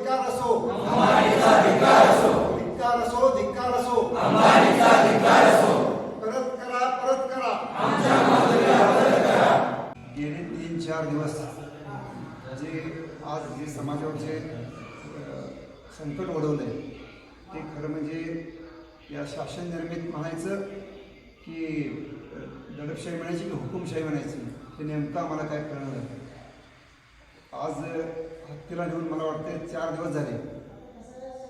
धिक्कार असो. धिक्कार असो धिक्कार असो. धिक्कार असो परत करा परत करा. आमच्या माधुरीला परत करा गेले तीन चार दिवस जे आज जे समाजावरचे अ, संकट ओढवलंय ते खरं म्हणजे या शासन निर्मित म्हणायचं की दडपशाही म्हणायची की हुकुमशाही म्हणायची ते नेमकं आम्हाला काय कळणार आहे आज हत्तीला नेऊन मला वाटते चार दिवस झाले.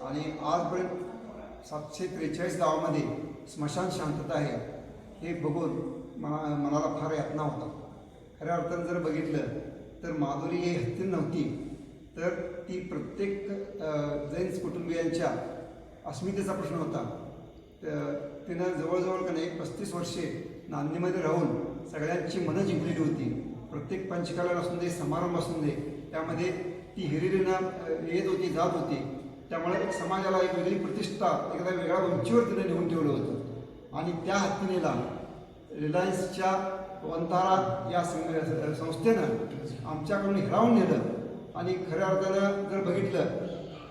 आणि आजपर्यंत सातशे त्रेचाळीस गावामध्ये स्मशान शांतता आहे हे बघून मला मनाला फार यातना होता. खऱ्या अर्थानं जर बघितलं तर माधुरी ही हत्ती नव्हती तर ती प्रत्येक जैन कुटुंबियांच्या अस्मितेचा प्रश्न होता. तर तिनं जवळजवळ का नाही पस्तीस वर्षे नांदीमध्ये राहून सगळ्यांची मनं जिंकलेली होती. प्रत्येक पंचकाला असून दे समारंभ असून दे त्यामध्ये ती हिरिरीनं येत होती जात होती. त्यामुळे एक समाजाला एक वेगळी प्रतिष्ठा एखाद्या वेगळ्या उंचीवर तिने नेऊन ठेवलं होतं. आणि त्या हत्तीनेला रिलायन्सच्या वंतारा या संस्थेनं आमच्याकडून हिरावून नेलं. आणि खऱ्या अर्थानं जर बघितलं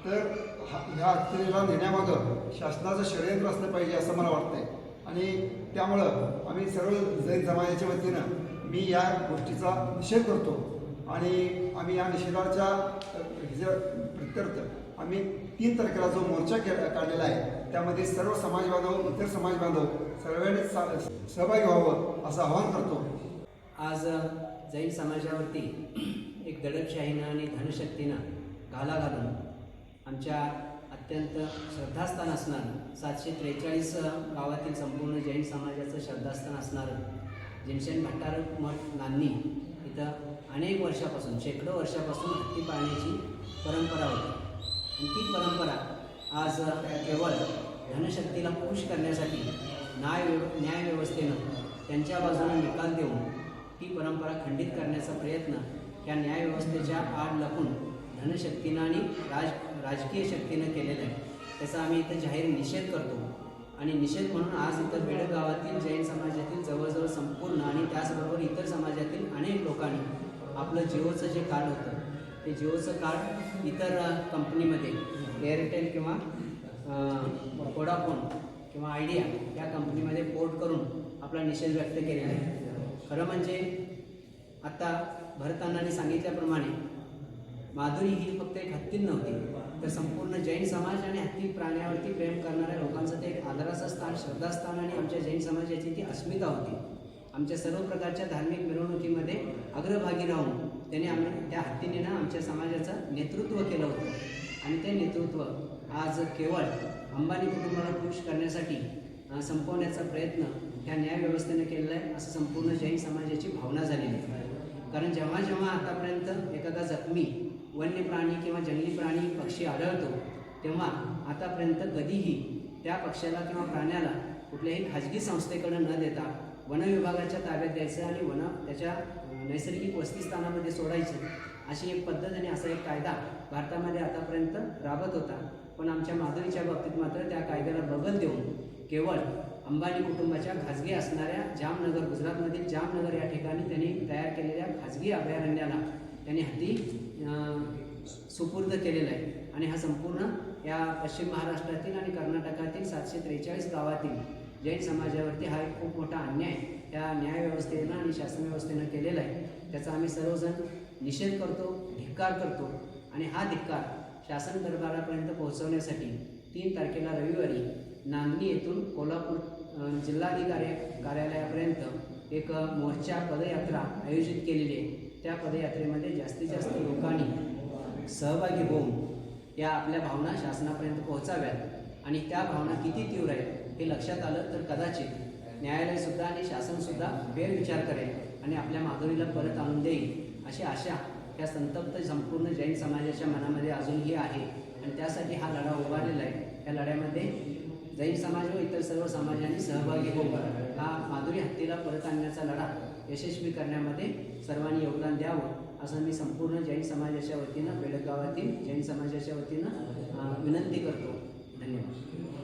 तर ह्या हत्तीनेला नेण्यामागं शासनाचं षडयंत्र असलं पाहिजे असं मला वाटतंय. आणि त्यामुळं आम्ही सर्व जैन समाजाच्या वतीनं मी या गोष्टीचा निषेध करतो. आणि आम्ही या निषेधाच्या प्रित्यर्थ आम्ही तीन तारखेला जो मोर्चा काढलेला आहे त्यामध्ये सर्व समाज बांधव इतर समाज बांधव सर्वांनी सहभागी व्हावं असं आवाहन करतो. आज जैन समाजावरती एक दडपशाहीनं आणि धनशक्तीनं घाला घालून आमच्या अत्यंत श्रद्धास्थान असणारं सातशे त्रेचाळीस गावातील संपूर्ण जैन समाजाचं श्रद्धास्थान असणारं जिमशेन भट्टार मठ नान्नी इथं अनेक वर्षापासून शेकडो वर्षापासून हत्ती पाळण्याची परंपरा होती. आणि ती परंपरा आज केवळ धनशक्तीला खुश करण्यासाठी न्याय व्यव न्याय व्यवस्थेनं त्यांच्या बाजूने निकाल देऊन ती परंपरा खंडित करण्याचा प्रयत्न या न्यायव्यवस्थेच्या आड लपून धनशक्तीनं आणि राज राजकीय शक्तीनं केलेला आहे. त्याचा आम्ही इथं जाहीर निषेध करतो. आणि निषेध म्हणून आज इथं बेडक गावातील जैन समाजातील जवळजवळ संपूर्ण आणि त्याचबरोबर इतर समाजातील आपलं जिओचं जे कार्ड होतं ते जिओचं कार्ड इतर कंपनीमध्ये एअरटेल किंवा वोडाफोन किंवा आयडिया या कंपनीमध्ये पोर्ट करून आपला निषेध व्यक्त केलेला आहे. खरं म्हणजे आत्ता भरतानाने सांगितल्याप्रमाणे माधुरी ही फक्त एक हत्ती नव्हती तर संपूर्ण जैन समाज आणि हत्ती प्राण्यावरती प्रेम करणाऱ्या लोकांचं ते एक आदराचं स्थान श्रद्धास्थान आणि आमच्या जैन समाजाची ती अस्मिता होती. आमच्या सर्व प्रकारच्या धार्मिक मिरवणुकीमध्ये अग्रभागी राहून त्याने आम्ही त्या हत्तीने ना आमच्या समाजाचं नेतृत्व केलं होतं. आणि ते नेतृत्व आज केवळ अंबानी कुटुंबाला खुश करण्यासाठी संपवण्याचा प्रयत्न ह्या न्यायव्यवस्थेने केलेला आहे असं संपूर्ण जैन समाजाची भावना झालेली आहे. कारण जेव्हा जेव्हा आतापर्यंत एखादा जखमी वन्य प्राणी किंवा जंगली प्राणी पक्षी आढळतो तेव्हा आतापर्यंत कधीही त्या पक्षाला किंवा प्राण्याला कुठल्याही खाजगी संस्थेकडे न देता वन विभागाच्या ताब्यात द्यायचं आणि वन त्याच्या नैसर्गिक वस्तीस्थानामध्ये सोडायचं अशी एक पद्धत आणि असा एक कायदा भारतामध्ये आतापर्यंत राबत होता. पण आमच्या माधुरीच्या बाबतीत मात्र त्या कायद्याला बगल देऊन केवळ अंबानी कुटुंबाच्या खाजगी असणाऱ्या जामनगर गुजरातमधील जामनगर या ठिकाणी त्यांनी तयार केलेल्या खाजगी अभयारण्याला त्यांनी हत्ती सुपूर्द केलेला आहे. आणि हा संपूर्ण या पश्चिम महाराष्ट्रातील आणि कर्नाटकातील सातशे त्रेचाळीस गावातील जैन समाजावरती हा एक खूप मोठा अन्याय त्या न्यायव्यवस्थेनं आणि शासन व्यवस्थेनं केलेला आहे. त्याचा आम्ही सर्वजण निषेध करतो धिक्कार करतो. आणि हा धिक्कार शासन दरबारापर्यंत पोहोचवण्यासाठी तीन तारखेला रविवारी नांदणी येथून कोल्हापूर जिल्हाधिकारी कार्यालयापर्यंत एक मोर्चा पदयात्रा आयोजित केलेली आहे. त्या पदयात्रेमध्ये जास्तीत जास्त लोकांनी सहभागी होऊन या आपल्या भावना शासनापर्यंत पोहोचाव्यात. आणि त्या भावना किती तीव्र आहेत हे लक्षात आलं तर कदाचित न्यायालयसुद्धा आणि शासनसुद्धा फेरविचार करेल आणि आपल्या माधुरीला परत आणून देईल अशी आशा या संतप्त संपूर्ण जैन समाजाच्या मनामध्ये अजूनही आहे. आणि त्यासाठी हा लढा उभारलेला आहे. या लढ्यामध्ये जैन समाज व इतर सर्व समाजांनी सहभागी होऊन हा माधुरी हत्तीला परत आणण्याचा लढा यशस्वी करण्यामध्ये सर्वांनी योगदान द्यावं असं मी संपूर्ण जैन समाजाच्या वतीनं बेळगावातील जैन समाजाच्या वतीनं विनंती करतो. धन्यवाद.